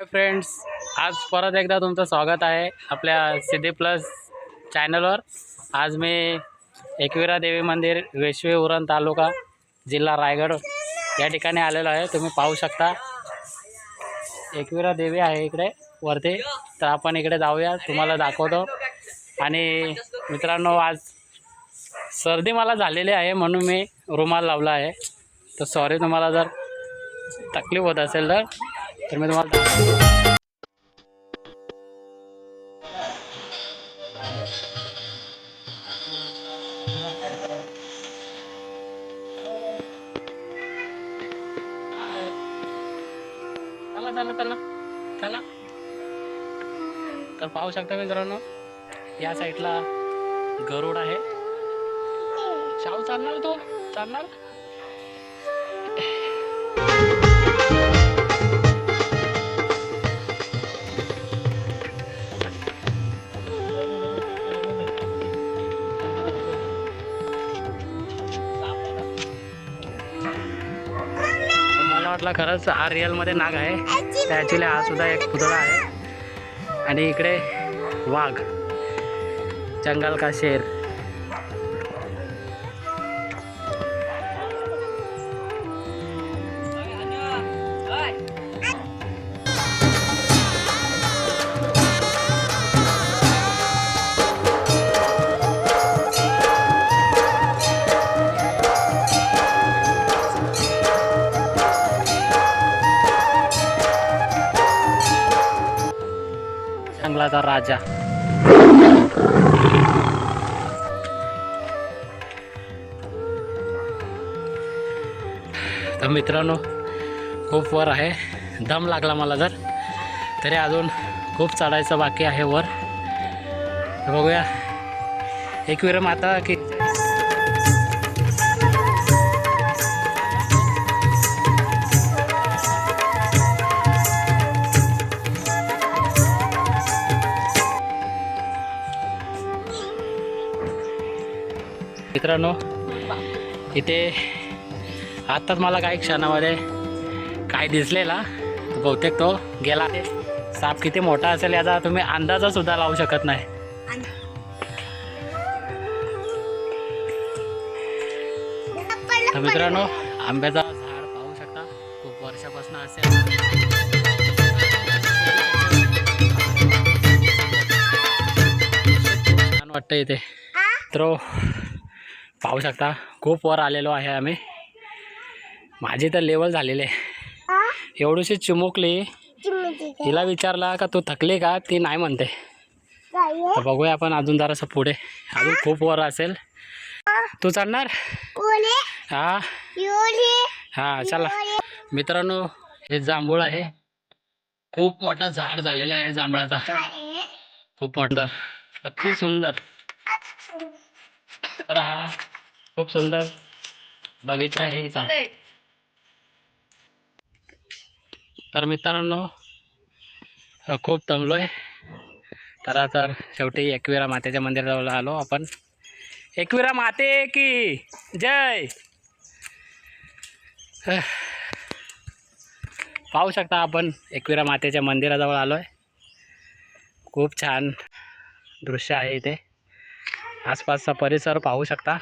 Friends आज परत एकदा तुमचं स्वागत आहे आपल्या सिद्धी प्लस चॅनलवर आज मी एकविरा देवी मंदिर वेशवे उरण तालुका जिल्हा रायगड या ठिकाणी आलेलो आहे. तुम्ही पाहू शकता. एकविरा देवी आहे इकडे वरती. तर आपण इकडे जाऊया तुम्हाला दाखवतो. आणि मित्रांनो आज सर्दी मला झालेली आहे म्हणून मी रुमाल लावला आहे. तर सॉरी तुम्हाला जर तकलीफ होत असेल तर. तर मी तुम्हाला चला चला तर पाहू शकता मित्रांनो या साईडला गरुड आहे. शाहू चालणार तो? चालणार? वाटला खरंच हा रिअलमध्ये नाग आहे. ॲक्च्युली हा सुद्धा एक पुतळा आहे. आणि इकडे वाघ जंगल का शेर. जंगलाचा राजा. तर मित्रांनो खूप वर आहे. दम लागला मला जर. तरी अजून खूप चढायचं बाकी आहे वर. बघूया. एकवीर माता की मित्रांनो इथे आत्ताच मला काही क्षणामध्ये काय दिसलेला बहुतेक तो गेला. साप किती मोठा असेल याचा तुम्ही अंदाजा सुद्धा लावू शकत नाही. तर मित्रांनो आंब्याचा झाड पाहू शकता खूप वर्षापासून असेल. छान वाटतं इथे. तर पाहू शकता खूप वर आलेलो आहे आम्ही. माझी तर लेवल झालेली आहे. एवढीशी चिमुकली. तिला विचारला का तू थकली का? ती नाही म्हणते. तर बघूया आपण अजून जरासं पुढे. अजून खूप वर असेल. तू चढणार हा? हा चला. मित्रांनो हे जांभूळ आहे. खूप मोठा झाड झालेलं आहे जांभळाचा. खूप मोठा. अति सुंदर. तर हा खूप सुंदर. बगीचा आहे हिचा. तर मित्रांनो खूप दमलोय. तर आता शेवटी एकविरा मातेच्या मंदिराजवळ आलो आपण. एकविरा माते की? जय. पाहू शकता आपण एकविरा मातेच्या मंदिराजवळ आलो आहे खूप छान दृश्य आहे इथे. आसपासचा परिसर पाहू शकता.